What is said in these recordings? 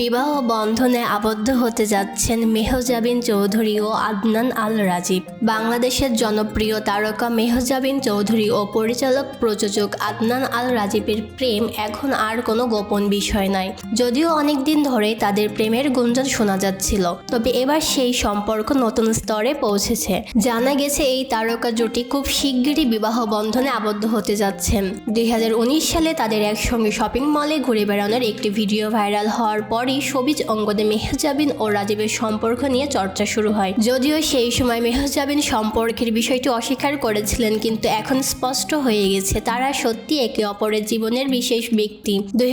বিবাহ বন্ধনে আবদ্ধ হতে যাচ্ছেন মেহজাবিন চৌধুরী ও আদনান আল রাজীব বাংলাদেশের জনপ্রিয় তারকা মেহজাবিন চৌধুরী ও পরিচালক প্রযোজক আদনান আল রাজীবের প্রেম এখন আর কোনো গোপন বিষয় নয়। যদিও অনেক দিন ধরে তাদের প্রেমের গুঞ্জন শোনা যাচ্ছিল, তবে এবার সেই সম্পর্ক নতুন স্তরে পৌঁছেছে। জানা গেছে, এই তারকা জুটি খুব শিগগিরই বিবাহ বন্ধনে আবদ্ধ হতে যাচ্ছেন। দুই হাজার উনিশ সালে তাদের একসঙ্গে শপিং মলে ঘুরে বেড়ানোর একটি ভিডিও ভাইরাল হওয়ার পরই সবিজ অঙ্গদে মেহজাবিন ও রাজীবের সম্পর্ক নিয়ে চর্চা শুরু হয়। যদিও সেই সময় মেহজাবিন সম্পর্কের বিষয়টি অস্বীকার করেছিলেন, কিন্তু এখন স্পষ্ট হয়ে গেছে তারা সত্যি একে অপরের জীবনের বিশেষ ব্যক্তি। দুই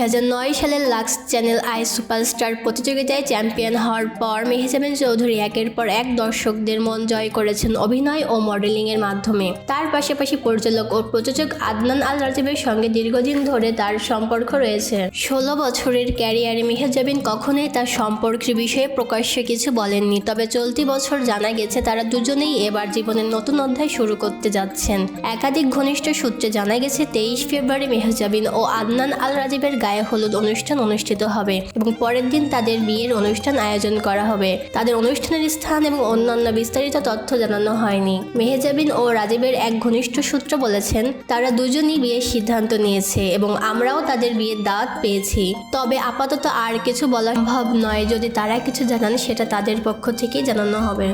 সালের লাক্স চ্যানেল আই সুপারস্টার প্রতিযোগিতায় চ্যাম্পিয়ন হওয়ার পর মেহজাবিন চৌধুরী একের পর এক দর্শকদের মন জয় করেছেন অভিনয় ও মডেলিং এর মাধ্যমে। তার পাশাপাশি পরিচালক ও প্রযোজক আদনান আল রাজীবের সঙ্গে দীর্ঘদিন ধরে তার সম্পর্ক রয়েছে। ষোলো বছরের ক্যারিয়ারে মেহজাবিন কখনোই তার সম্পর্কের বিষয়ে প্রকাশ্যে কিছু বলেননি। তবে চলতি বছর জানা গেছে, তারা দুজনেই এবার জীবনের নতুন অধ্যায় শুরু করতে যাচ্ছেন। একাধিক ঘনিষ্ঠ সূত্রে জানা গেছে, তেইশ ফেব্রুয়ারি মেহজাবিন ও আদনান আল রাজীবের গায়ে হলুদ অনুষ্ঠান অনুষ্ঠিত হবে এবং পরের দিন তাদের বিয়ের অনুষ্ঠান আয়োজন করা হবে। তাদের অনুষ্ঠানের স্থান এবং অন্যান্য বিস্তারিত তথ্য জানানো হয়নি। মেহজাবিন ও রাজীবের এক ঘনিষ্ঠ সূত্র বলেছেন, তারা দুজনই বিয়ের সিদ্ধান্ত নিয়েছে এবং আমরাও তাদের বিয়ের দাওয়াত পেয়েছি। তবে আপাতত আর কিছু বলা সম্ভব নয়। যদি তারা কিছু জানান সেটা তাদের পক্ষ থেকেই জানানো হবে।